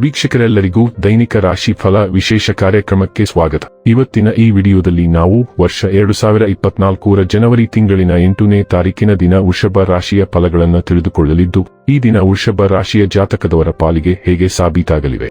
ವೀಕ್ಷಕರೆಲ್ಲರಿಗೂ ದೈನಿಕ ರಾಶಿ ಫಲ ವಿಶೇಷ ಕಾರ್ಯಕ್ರಮಕ್ಕೆ ಸ್ವಾಗತ. ಇವತ್ತಿನ ಈ ವಿಡಿಯೋದಲ್ಲಿ ನಾವು ವರ್ಷ ಎರಡು ಸಾವಿರ ಇಪ್ಪತ್ನಾಲ್ಕರ ಜನವರಿ ತಿಂಗಳಿನ ಎಂಟನೇ ತಾರೀಕಿನ ದಿನ ವೃಷಭ ರಾಶಿಯ ಫಲಗಳನ್ನು ತಿಳಿದುಕೊಳ್ಳಲಿದ್ದು, ಈ ದಿನ ವೃಷಭ ರಾಶಿಯ ಜಾತಕದವರ ಪಾಲಿಗೆ ಹೇಗೆ ಸಾಬೀತಾಗಲಿವೆ?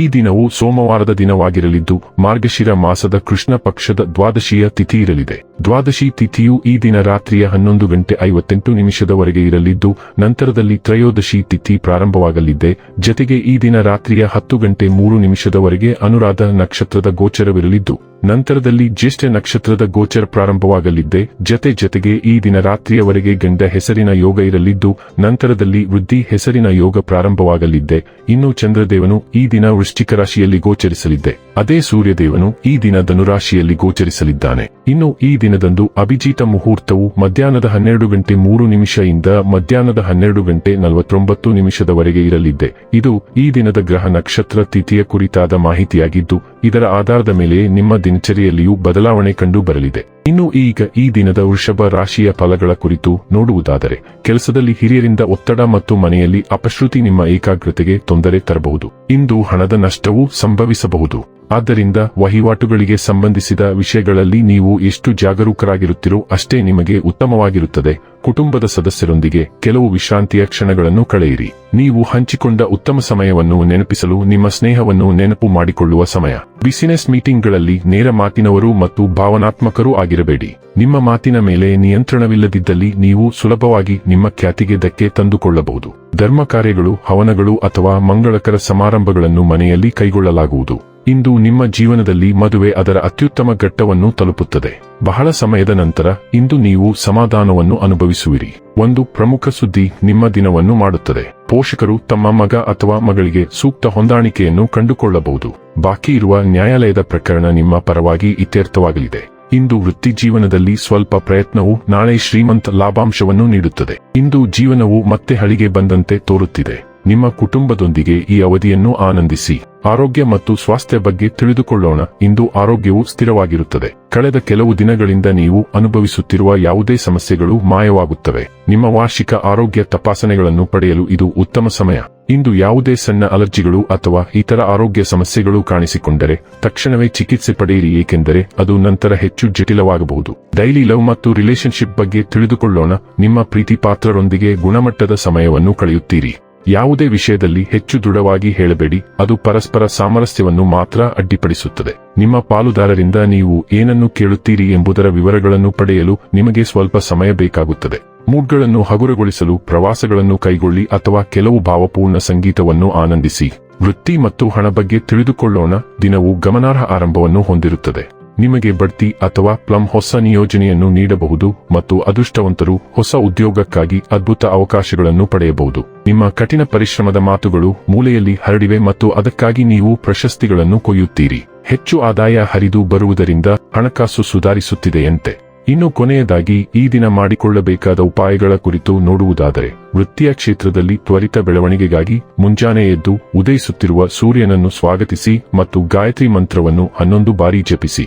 ಈ ದಿನವು ಸೋಮವಾರದ ದಿನವಾಗಿರಲಿದ್ದು, ಮಾರ್ಗಶಿರ ಮಾಸದ ಕೃಷ್ಣ ಪಕ್ಷದ ದ್ವಾದಶಿಯ ತಿಥಿ ಇರಲಿದೆ. ದ್ವಾದಶಿ ತಿಥಿಯು ಈ ದಿನ ರಾತ್ರಿಯ ಹನ್ನೊಂದು ಗಂಟೆ ಐವತ್ತೆಂಟು ನಿಮಿಷದವರೆಗೆ ಇರಲಿದ್ದು, ನಂತರದಲ್ಲಿ ತ್ರಯೋದಶಿ ತಿಥಿ ಪ್ರಾರಂಭವಾಗಲಿದೆ. ಜತೆಗೆ ಈ ದಿನ ರಾತ್ರಿಯ ಹತ್ತು ಗಂಟೆ ಮೂರು ನಿಮಿಷದವರೆಗೆ ಅನುರಾಧ ನಕ್ಷತ್ರದ ಗೋಚರವಿರಲಿದ್ದು, ನಂತರದಲ್ಲಿ ಜ್ಯೇಷ್ಠ ನಕ್ಷತ್ರದ ಗೋಚರ ಪ್ರಾರಂಭವಾಗಲಿದ್ದೆ ಜತೆ ಜತೆಗೆ ಈ ದಿನ ರಾತ್ರಿಯವರೆಗೆ ಗಂಡ ಹೆಸರಿನ ಯೋಗ ಇರಲಿದ್ದು, ನಂತರದಲ್ಲಿ ವೃದ್ಧಿ ಹೆಸರಿನ ಯೋಗ ಪ್ರಾರಂಭವಾಗಲಿದ್ದೆ ಇನ್ನು ಚಂದ್ರದೇವನು ಈ ದಿನ ವೃಶ್ಚಿಕ ರಾಶಿಯಲ್ಲಿ ಗೋಚರಿಸಲಿದ್ದೆ. ಅದೇ ಸೂರ್ಯದೇವನು ಈ ದಿನ ಧನುರಾಶಿಯಲ್ಲಿ ಗೋಚರಿಸಲಿದ್ದಾನೆ. ಇನ್ನು ಈ ದಿನದಂದು ಅಭಿಜಿತ ಮುಹೂರ್ತವು ಮಧ್ಯಾಹ್ನದ ಹನ್ನೆರಡು ಗಂಟೆ ಮೂರು ನಿಮಿಷದಿಂದ ಮಧ್ಯಾಹ್ನದ ಹನ್ನೆರಡು ಗಂಟೆ ನಲವತ್ತೊಂಬತ್ತು ನಿಮಿಷದವರೆಗೆ ಇರಲಿದ್ದೆ. ಇದು ಈ ದಿನದ ಗ್ರಹ ನಕ್ಷತ್ರ ತಿಥಿಯ ಕುರಿತಾದ ಮಾಹಿತಿಯಾಗಿದ್ದು, ಇದರ ಆಧಾರದ ಮೇಲೆ ನಿಮ್ಮ ದಿನಚರಿಯಲ್ಲಿಯೂ ಬದಲಾವಣೆ ಕಂಡು ಬರಲಿದೆ. ಇನ್ನು ಈಗ ಈ ದಿನದ ವೃಷಭ ರಾಶಿಯ ಫಲಗಳ ಕುರಿತು ನೋಡುವುದಾದರೆ, ಕೆಲಸದಲ್ಲಿ ಹಿರಿಯರಿಂದ ಒತ್ತಡ ಮತ್ತು ಮನೆಯಲ್ಲಿ ಅಪಶ್ರುತಿ ನಿಮ್ಮ ಏಕಾಗ್ರತೆಗೆ ತೊಂದರೆ ತರಬಹುದು. ಇಂದು ಹಣದ ನಷ್ಟವೂ ಸಂಭವಿಸಬಹುದು. ಆದ್ದರಿಂದ ವಹಿವಾಟುಗಳಿಗೆ ಸಂಬಂಧಿಸಿದ ವಿಷಯಗಳಲ್ಲಿ ನೀವು ಎಷ್ಟು ಜಾಗರೂಕರಾಗಿರುತ್ತೀರೋ ಅಷ್ಟೇ ನಿಮಗೆ ಉತ್ತಮವಾಗಿರುತ್ತದೆ. ಕುಟುಂಬದ ಸದಸ್ಯರೊಂದಿಗೆ ಕೆಲವು ವಿಶ್ರಾಂತಿಯ ಕ್ಷಣಗಳನ್ನು ಕಳೆಯಿರಿ. ನೀವು ಹಂಚಿಕೊಂಡ ಉತ್ತಮ ಸಮಯವನ್ನು ನೆನಪಿಸಲು ನಿಮ್ಮ ಸ್ನೇಹವನ್ನು ನೆನಪು ಮಾಡಿಕೊಳ್ಳುವ ಸಮಯ. ಬಿಸಿನೆಸ್ ಮೀಟಿಂಗ್ಗಳಲ್ಲಿ ನೇರ ಮಾತಿನವರು ಮತ್ತು ಭಾವನಾತ್ಮಕರೂ ಆಗಿರಬೇಡಿ. ನಿಮ್ಮ ಮಾತಿನ ಮೇಲೆ ನಿಯಂತ್ರಣವಿಲ್ಲದಿದ್ದಲ್ಲಿ ನೀವು ಸುಲಭವಾಗಿ ನಿಮ್ಮ ಖ್ಯಾತಿಗೆ ಧಕ್ಕೆ ತಂದುಕೊಳ್ಳಬಹುದು. ಧರ್ಮ ಕಾರ್ಯಗಳು, ಹವನಗಳು ಅಥವಾ ಮಂಗಳಕರ ಸಮಾರಂಭಗಳನ್ನು ಮನೆಯಲ್ಲಿ ಕೈಗೊಳ್ಳಲಾಗುವುದು. ಇಂದು ನಿಮ್ಮ ಜೀವನದಲ್ಲಿ ಮದುವೆ ಅದರ ಅತ್ಯುತ್ತಮ ಘಟ್ಟವನ್ನು ತಲುಪುತ್ತದೆ. ಬಹಳ ಸಮಯದ ನಂತರ ಇಂದು ನೀವು ಸಮಾಧಾನವನ್ನು ಅನುಭವಿಸುವಿರಿ. ಒಂದು ಪ್ರಮುಖ ಸುದ್ದಿ ನಿಮ್ಮ ದಿನವನ್ನು ಮಾಡುತ್ತದೆ. ಪೋಷಕರು ತಮ್ಮ ಮಗ ಅಥವಾ ಮಗಳಿಗೆ ಸೂಕ್ತ ಹೊಂದಾಣಿಕೆಯನ್ನು ಕಂಡುಕೊಳ್ಳಬಹುದು. ಬಾಕಿ ಇರುವ ನ್ಯಾಯಾಲಯದ ಪ್ರಕರಣ ನಿಮ್ಮ ಪರವಾಗಿ ಇತ್ಯರ್ಥವಾಗಲಿದೆ. ಇಂದು ವೃತ್ತಿ ಜೀವನದಲ್ಲಿ ಸ್ವಲ್ಪ ಪ್ರಯತ್ನವು ನಾಳೆ ಶ್ರೀಮಂತ ಲಾಭಾಂಶವನ್ನು ನೀಡುತ್ತದೆ. ಇಂದು ಜೀವನವು ಮತ್ತೆ ಹಳಿಗೆ ಬಂದಂತೆ ತೋರುತ್ತಿದೆ. ನಿಮ್ಮ ಕುಟುಂಬದೊಂದಿಗೆ ಈ ಅವಧಿಯನ್ನು ಆನಂದಿಸಿ. ಆರೋಗ್ಯ ಮತ್ತು ಸ್ವಾಸ್ಥ್ಯ ಬಗ್ಗೆ ತಿಳಿದುಕೊಳ್ಳೋಣ. ಇಂದು ಆರೋಗ್ಯವು ಸ್ಥಿರವಾಗಿರುತ್ತದೆ. ಕಳೆದ ಕೆಲವು ದಿನಗಳಿಂದ ನೀವು ಅನುಭವಿಸುತ್ತಿರುವ ಯಾವುದೇ ಸಮಸ್ಯೆಗಳು ಮಾಯವಾಗುತ್ತವೆ. ನಿಮ್ಮ ವಾರ್ಷಿಕ ಆರೋಗ್ಯ ತಪಾಸಣೆಗಳನ್ನು ಪಡೆಯಲು ಇದು ಉತ್ತಮ ಸಮಯ. ಇಂದು ಯಾವುದೇ ಸಣ್ಣ ಅಲರ್ಜಿಗಳು ಅಥವಾ ಇತರ ಆರೋಗ್ಯ ಸಮಸ್ಯೆಗಳು ಕಾಣಿಸಿಕೊಂಡರೆ ತಕ್ಷಣವೇ ಚಿಕಿತ್ಸೆ ಪಡೆಯಿರಿ, ಏಕೆಂದರೆ ಅದು ನಂತರ ಹೆಚ್ಚು ಜಟಿಲವಾಗಬಹುದು. ಡೈಲಿ ಲವ್ ಮತ್ತು ರಿಲೇಷನ್ಶಿಪ್ ಬಗ್ಗೆ ತಿಳಿದುಕೊಳ್ಳೋಣ. ನಿಮ್ಮ ಪ್ರೀತಿ ಪಾತ್ರರೊಂದಿಗೆ ಗುಣಮಟ್ಟದ ಸಮಯವನ್ನು ಕಳೆಯುತ್ತೀರಿ. ಯಾವುದೇ ವಿಷಯದಲ್ಲಿ ಹೆಚ್ಚು ದೃಢವಾಗಿ ಹೇಳಬೇಡಿ. ಅದು ಪರಸ್ಪರ ಸಾಮರಸ್ಯವನ್ನು ಮಾತ್ರ ಅಡ್ಡಿಪಡಿಸುತ್ತದೆ. ನಿಮ್ಮ ಪಾಲುದಾರರಿಂದ ನೀವು ಏನನ್ನು ಕೇಳುತ್ತೀರಿ ಎಂಬುದರ ವಿವರಗಳನ್ನು ಪಡೆಯಲು ನಿಮಗೆ ಸ್ವಲ್ಪ ಸಮಯ ಬೇಕಾಗುತ್ತದೆ. ಮೂಡ್ಗಳನ್ನು ಹಗುರಗೊಳಿಸಲು ಪ್ರವಾಸಗಳನ್ನು ಕೈಗೊಳ್ಳಿ ಅಥವಾ ಕೆಲವು ಭಾವಪೂರ್ಣ ಸಂಗೀತವನ್ನು ಆನಂದಿಸಿ. ವೃತ್ತಿ ಮತ್ತು ಹಣ ಬಗ್ಗೆ ತಿಳಿದುಕೊಳ್ಳೋಣ. ದಿನವು ಗಮನಾರ್ಹ ಆರಂಭವನ್ನು ಹೊಂದಿರುತ್ತದೆ. ನಿಮಗೆ ಬಡ್ತಿ ಅಥವಾ ಪ್ಲಮ್ ಹೊಸ ನಿಯೋಜನೆಯನ್ನು ನೀಡಬಹುದು ಮತ್ತು ಅದೃಷ್ಟವಂತರು ಹೊಸ ಉದ್ಯೋಗಕ್ಕಾಗಿ ಅದ್ಭುತ ಅವಕಾಶಗಳನ್ನು ಪಡೆಯಬಹುದು. ನಿಮ್ಮ ಕಠಿಣ ಪರಿಶ್ರಮದ ಮಾತುಗಳು ಮೂಲೆಯಲ್ಲಿ ಹರಡಿವೆ ಮತ್ತು ಅದಕ್ಕಾಗಿ ನೀವು ಪ್ರಶಸ್ತಿಗಳನ್ನು ಕೊಯ್ಯುತ್ತೀರಿ. ಹೆಚ್ಚು ಆದಾಯ ಹರಿದು ಬರುವುದರಿಂದ ಹಣಕಾಸು ಸುಧಾರಿಸುತ್ತಿದೆಯಂತೆ. ಇನ್ನು ಕೊನೆಯದಾಗಿ, ಈ ದಿನ ಮಾಡಿಕೊಳ್ಳಬೇಕಾದ ಉಪಾಯಗಳ ಕುರಿತು ನೋಡುವುದಾದರೆ, ವೃತ್ತಿಯ ಕ್ಷೇತ್ರದಲ್ಲಿ ತ್ವರಿತ ಬೆಳವಣಿಗೆಗಾಗಿ ಮುಂಜಾನೆ ಎದ್ದು ಉದಯಿಸುತ್ತಿರುವ ಸೂರ್ಯನನ್ನು ಸ್ವಾಗತಿಸಿ ಮತ್ತು ಗಾಯತ್ರಿ ಮಂತ್ರವನ್ನು ಹನ್ನೊಂದು ಬಾರಿ ಜಪಿಸಿ.